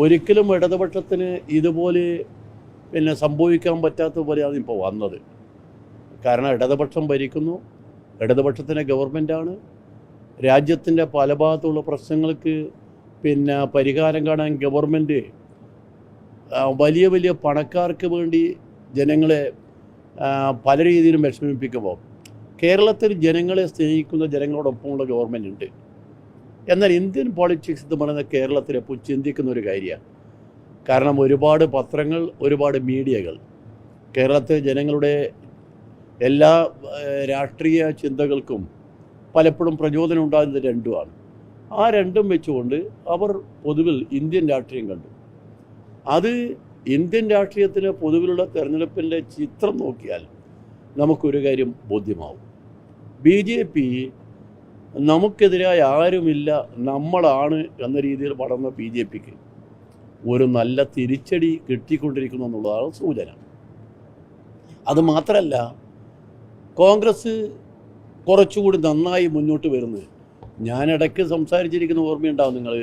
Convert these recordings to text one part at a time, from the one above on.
ഒരിക്കലും ഇടതുപക്ഷത്തിന് ഇതുപോലെ പിന്നെ സംഭവിക്കാൻ പറ്റാത്ത പോലെയാണ് ഇപ്പോൾ വന്നത്. കാരണം ഇടതുപക്ഷം ഭരിക്കുന്നു ഇടതുപക്ഷത്തിന്റെ ഗവൺമെന്റാണ്. രാജ്യത്തിന്റെ പല ഭാഗത്തുള്ള പ്രശ്നങ്ങൾക്ക് പിന്നെ പരിഹാരം കാണാൻ ഗവൺമെന്റ് വലിയ വലിയ പണക്കാർക്ക് വേണ്ടി ജനങ്ങളെ പല രീതിയിലും വിഷമിപ്പിക്കുമ്പോൾ കേരളത്തിൽ ജനങ്ങളെ സ്നേഹിക്കുന്ന ജനങ്ങളോടൊപ്പമുള്ള ഗവൺമെന്റ് ഉണ്ട് എന്നാൽ ഇന്ത്യൻ പോളിറ്റിക്സ് എന്ന് പറയുന്ന കേരളത്തിൽ എപ്പോൾ ചിന്തിക്കുന്ന ഒരു കാര്യമാണ്. കാരണം ഒരുപാട് പത്രങ്ങൾ ഒരുപാട് മീഡിയകൾ കേരളത്തിലെ ജനങ്ങളുടെ എല്ലാ രാഷ്ട്രീയ ചിന്തകൾക്കും പലപ്പോഴും പ്രചോദനം ഉണ്ടാകുന്നത് രണ്ടുമാണ്. ആ രണ്ടും വെച്ചുകൊണ്ട് അവർ പൊതുവിൽ ഇന്ത്യൻ രാഷ്ട്രീയം കണ്ടു. അത് ഇന്ത്യൻ രാഷ്ട്രീയത്തിന് പൊതുവിലുള്ള തെരഞ്ഞെടുപ്പിന്റെ ചിത്രം നോക്കിയാൽ നമുക്കൊരു കാര്യം ബോധ്യമാവും. ബി ജെ പി നമുക്കെതിരായി ആരുമില്ല നമ്മളാണ് എന്ന രീതിയിൽ വളർന്ന ബി ജെ പിക്ക് ഒരു നല്ല തിരിച്ചടി കിട്ടിക്കൊണ്ടിരിക്കുന്നു എന്നുള്ളതാണ് സൂചന. അത് മാത്രമല്ല കോൺഗ്രസ് കുറച്ചുകൂടി നന്നായി മുന്നോട്ട് വരുന്നത്. ഞാൻ ഇടയ്ക്ക് സംസാരിച്ചിരിക്കുന്ന ഓർമ്മയുണ്ടാവും നിങ്ങൾ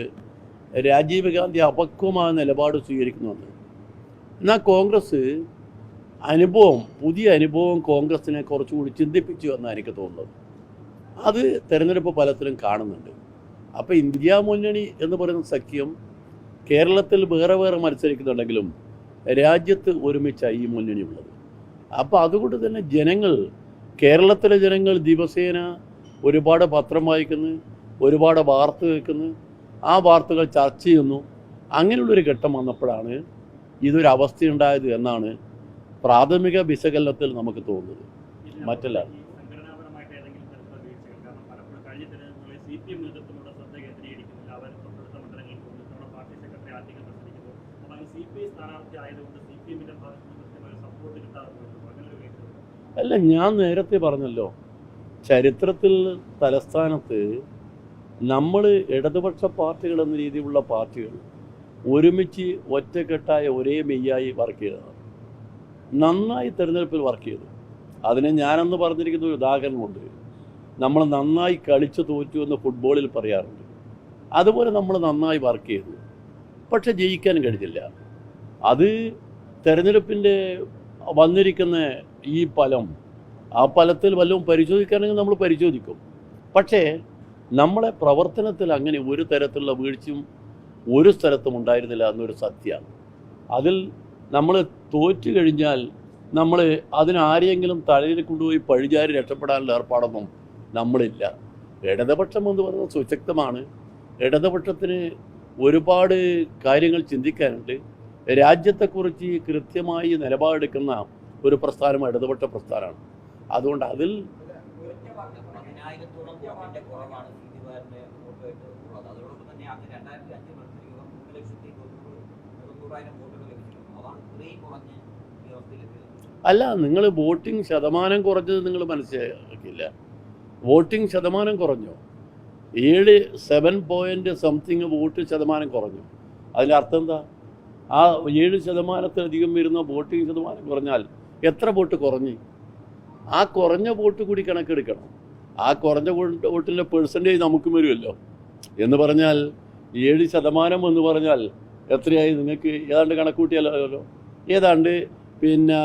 രാജീവ് ഗാന്ധി അപക്വമായ നിലപാട് സ്വീകരിക്കുന്നുവെന്ന്. എന്നാൽ കോൺഗ്രസ് അനുഭവം പുതിയ അനുഭവം കോൺഗ്രസിനെ കുറച്ചുകൂടി ചിന്തിപ്പിച്ചു എന്നാണ് എനിക്ക് തോന്നുന്നത്. അത് തെരഞ്ഞെടുപ്പ് ഫലത്തിലും കാണുന്നുണ്ട്. അപ്പോൾ ഇന്ത്യ മുന്നണി എന്ന് പറയുന്ന സഖ്യം കേരളത്തിൽ വേറെ വേറെ മത്സരിക്കുന്നുണ്ടെങ്കിലും രാജ്യത്ത് ഒരുമിച്ചാണ് ഈ മുന്നണി ഉള്ളത്. അപ്പോൾ അതുകൊണ്ട് തന്നെ ജനങ്ങൾ കേരളത്തിലെ ജനങ്ങൾ ദിവസേന ഒരുപാട് പത്രം വായിക്കുന്നു ഒരുപാട് വാർത്ത കേൾക്കുന്നു. ആ വാർത്തകൾ ചർച്ച ചെയ്യുന്നു. അങ്ങനെയുള്ളൊരു ഘട്ടം വന്നപ്പോഴാണ് ഇതൊരു അവസ്ഥയുണ്ടായത് എന്നാണ് പ്രാഥമിക വിശകലനത്തിൽ നമുക്ക് തോന്നുന്നത്. മറ്റല്ല. ഈ സംഘടനാപരമായിട്ട് ഏതെങ്കിലും തരത്തിലുള്ള വീഴ്ചകൾ കാരണം പലപ്പോഴും കഴിഞ്ഞ തെരഞ്ഞെടുപ്പുകളിൽ സി പി എം നേതൃത്വമുള്ള ശ്രദ്ധ കേന്ദ്രീകരിക്കുന്നില്ല. അവർ തൊട്ടടുത്ത മണ്ഡലങ്ങളിൽ പോകുന്നു. നമ്മുടെ പാർട്ടി സെക്രട്ടറി ആദ്യം മത്സരിക്കുന്നു അപ്പോൾ അങ്ങനെ സി പി ഐ സ്ഥാനാർത്ഥി ആയതുകൊണ്ട് സി പി എമ്മിന്റെ ഭാഗത്ത് നിന്ന് കൃത്യമായ സപ്പോർട്ട് കിട്ടാറുണ്ട് അങ്ങനെ ഒരു അല്ല ഞാൻ നേരത്തെ പറഞ്ഞല്ലോ. ചരിത്രത്തിൽ തലസ്ഥാനത്ത് നമ്മൾ ഇടതുപക്ഷ പാർട്ടികൾ എന്ന രീതിയിലുള്ള പാർട്ടികൾ ഒരുമിച്ച് ഒറ്റക്കെട്ടായ ഒരേ മെയ്യായി വർക്ക് ചെയ്തതാണ്. നന്നായി തിരഞ്ഞെടുപ്പിൽ വർക്ക് ചെയ്തു. അതിനെ ഞാനെന്ന് പറഞ്ഞിരിക്കുന്ന ഒരു ഉദാഹരണമുണ്ട്. നമ്മൾ നന്നായി കളിച്ചു തോറ്റു എന്ന് ഫുട്ബോളിൽ പറയാറുണ്ട്. അതുപോലെ നമ്മൾ നന്നായി വർക്ക് ചെയ്തു. പക്ഷെ ജയിക്കാൻ കഴിഞ്ഞില്ല. അത് തെരഞ്ഞെടുപ്പിന്റെ വന്നിരിക്കുന്ന ഈ ഫലം ആ ഫലത്തിൽ വല്ലതും പരിശോധിക്കുകയാണെങ്കിൽ നമ്മൾ പരിശോധിക്കും. പക്ഷേ നമ്മളെ പ്രവർത്തനത്തിൽ അങ്ങനെ ഒരു തരത്തിലുള്ള വീഴ്ചയും ഒരു സ്ഥലത്തും ഉണ്ടായിരുന്നില്ല എന്നൊരു സത്യമാണ്. അതിൽ നമ്മൾ തോറ്റു കഴിഞ്ഞാൽ നമ്മൾ അതിനാരെയെങ്കിലും തലയിൽ കൊണ്ടുപോയി പഴിചാരി രക്ഷപ്പെടാനുള്ള ഏർപ്പാടൊന്നും നമ്മളില്ല. ഇടതുപക്ഷം എന്ന് പറയുന്നത് സുശക്തമാണ്. ഇടതുപക്ഷത്തിന് ഒരുപാട് കാര്യങ്ങൾ ചിന്തിക്കാനുണ്ട്. രാജ്യത്തെക്കുറിച്ച് കൃത്യമായി നിലപാടെടുക്കുന്ന ഒരു പ്രസ്ഥാനം ഇടതുപക്ഷ പ്രസ്ഥാനമാണ്. അതുകൊണ്ട് അതിൽ അല്ല നിങ്ങൾ വോട്ടിംഗ് ശതമാനം കുറഞ്ഞത് നിങ്ങൾ മനസ്സിലാക്കില്ല വോട്ടിംഗ് ശതമാനം കുറഞ്ഞു. ഏഴ് സെവൻ പോയിന്റ് സംതിങ് വോട്ട് ശതമാനം കുറഞ്ഞു. അതിന്റെ അർത്ഥം എന്താ? ആ ഏഴ് ശതമാനത്തിലധികം വരുന്ന വോട്ടിംഗ് ശതമാനം കുറഞ്ഞാൽ എത്ര വോട്ട് കുറഞ്ഞു? ആ കുറഞ്ഞ വോട്ട് കൂടി കണക്കെടുക്കണം. ആ കുറഞ്ഞ വോട്ട് വോട്ടിന്റെ പെർസെന്റേജ് നമുക്കും വരുമല്ലോ. എന്ന് പറഞ്ഞാൽ ഏഴ് ശതമാനം എന്ന് പറഞ്ഞാൽ എത്രയായി നിങ്ങൾക്ക്? ഏതാണ്ട് കണക്കൂട്ടിയാലോ? ഏതാണ്ട് പിന്നെ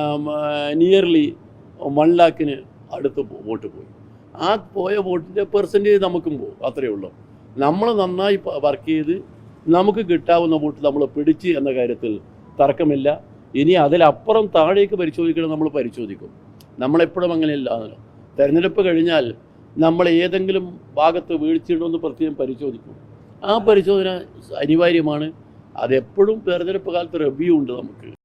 നിയർലി വൺ ലാക്കിന് അടുത്ത് വോട്ട് പോയി. ആ പോയ വോട്ടിന്റെ പെർസെന്റേജ് നമുക്കും പോകും. അത്രയേ ഉള്ളൂ. നമ്മൾ നന്നായി വർക്ക് ചെയ്ത് നമുക്ക് കിട്ടാവുന്ന വോട്ട് നമ്മൾ പിടിച്ച് എന്ന കാര്യത്തിൽ തർക്കമില്ല. ഇനി അതിലപ്പുറം താഴേക്ക് പരിശോധിക്കണം നമ്മൾ പരിശോധിക്കും. നമ്മളെപ്പോഴും അങ്ങനെയല്ലാണല്ലോ തെരഞ്ഞെടുപ്പ് കഴിഞ്ഞാൽ നമ്മൾ ഏതെങ്കിലും ഭാഗത്ത് വീഴ്ചയുണ്ടോ എന്ന് പ്രത്യേകം പരിശോധിക്കും. ആ പരിശോധന അനിവാര്യമാണ്. അതെപ്പോഴും തെരഞ്ഞെടുപ്പ് കാലത്ത് റിവ്യൂ ഉണ്ട് നമുക്ക്.